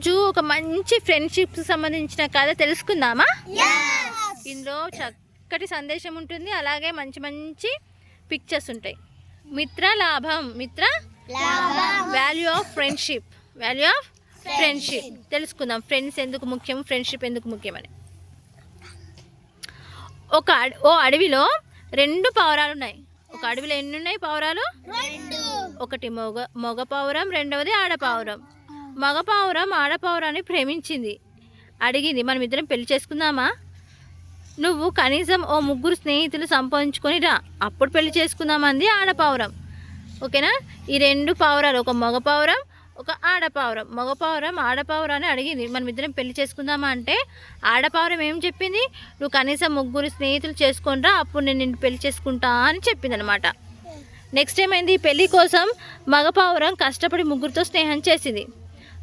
రోజు ఒక మంచి ఫ్రెండ్షిప్ సంబంధించిన కథ తెలుసుకుందామా? ఇందులో చక్కటి సందేశం ఉంటుంది అలాగే మంచి మంచి పిక్చర్స్ ఉంటాయి. మిత్ర లాభం మిత్ర value of friendship value of friendship తెలుసుకుందాం ఫ్రెండ్స్ ఎందుకు ముఖ్యం ఫ్రెండ్షిప్ ఎందుకు ముఖ్యమని ఒక ఓ అడవిలో రెండు పావురాలు ఉన్నాయి. ఒక అడవిలో ఎన్ని ఉన్నాయి పావురాలు? ఒకటి మొగ మగ పావురం రెండవది ఆడ మగపావురం ఆడపావురాన్ని ప్రేమించింది. అడిగింది మనం ఇద్దరం పెళ్ళి చేసుకుందామా? నువ్వు కనీసం ఓ ముగ్గురు స్నేహితులు సంపాదించుకొని రా. అప్పుడు పెళ్ళి చేసుకుందామంది ఆడపావురం. ఓకేనా? ఈ రెండు పావురాలు ఒక మగ పావురం ఒక ఆడపావురం. మగపావురం మగ పావురం అడిగింది మనం ఇద్దరం పెళ్ళి చేసుకుందామా? అంటే ఆడపావురం ఏం చెప్పింది? నువ్వు కనీసం ముగ్గురు స్నేహితులు చేసుకొని రా అప్పుడు నేను నిన్ను పెళ్ళి చేసుకుంటా అని చెప్పింది అనమాట నెక్స్ట్ ఏమైంది? పెళ్ళి కోసం మగపావురం కష్టపడి ముగ్గురితో స్నేహం చేసింది.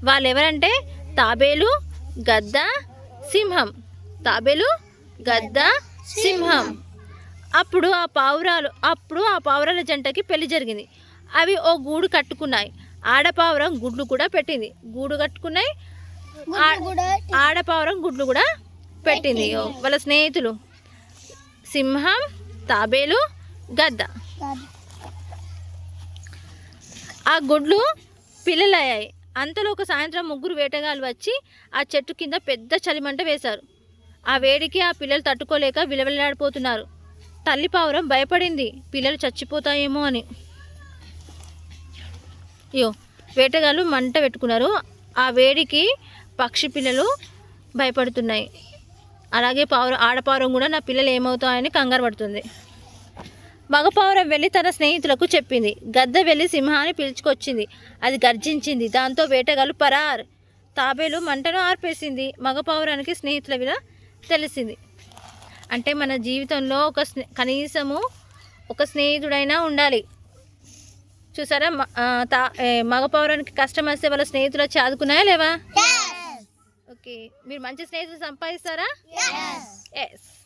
వాళ్ళు ఎవరంటే తాబేలు గద్ద సింహం. తాబేలు గద్ద సింహం. అప్పుడు ఆ పావురాలు అప్పుడు ఆ పావురాల జంటకి పెళ్ళి జరిగింది. అవి ఓ గూడు కట్టుకున్నాయి. ఆడపావురం గుడ్లు కూడా పెట్టింది. గూడు కట్టుకున్నాయి. ఆడపావురం గుడ్లు కూడా పెట్టింది. వాళ్ళ స్నేహితులు సింహం తాబేలు గద్ద. ఆ గుడ్లు పిల్లలయ్యాయి. అంతలో ఒక సాయంత్రం ముగ్గురు వేటగాళ్ళు వచ్చి ఆ చెట్టు కింద పెద్ద చలిమంట వేశారు. ఆ వేడికి ఆ పిల్లలు తట్టుకోలేక విలవిలాడిపోతున్నారు తల్లి పావురం భయపడింది. పిల్లలు చచ్చిపోతాయేమో అని. అయ్యో వేటగాళ్ళు మంట పెట్టుకున్నారు. ఆ వేడికి పక్షి పిల్లలు భయపడుతున్నాయి. అలాగే పావురం ఆడపావురం కూడా నా పిల్లలు ఏమవుతాయని కంగారు పడుతుంది. మగపావురం వెళ్ళి తన స్నేహితులకు చెప్పింది. గద్ద వెళ్ళి సింహాన్ని పిలుచుకొచ్చింది. అది గర్జించింది. దాంతో వేటగాళ్ళు పరార్ తాబేలు మంటను ఆర్పేసింది. మగపావురానికి స్నేహితుల విల తెలిసింది. అంటే మన జీవితంలో ఒక స్నే కనీసము ఒక స్నేహితుడైనా ఉండాలి. చూసారా? తా ఏ, మగపౌరానికి కష్టం వస్తే వాళ్ళ స్నేహితులు వచ్చి ఆదుకున్నాయా లేవా? ఓకే. మీరు మంచి స్నేహితులు సంపాదిస్తారా? ఎస్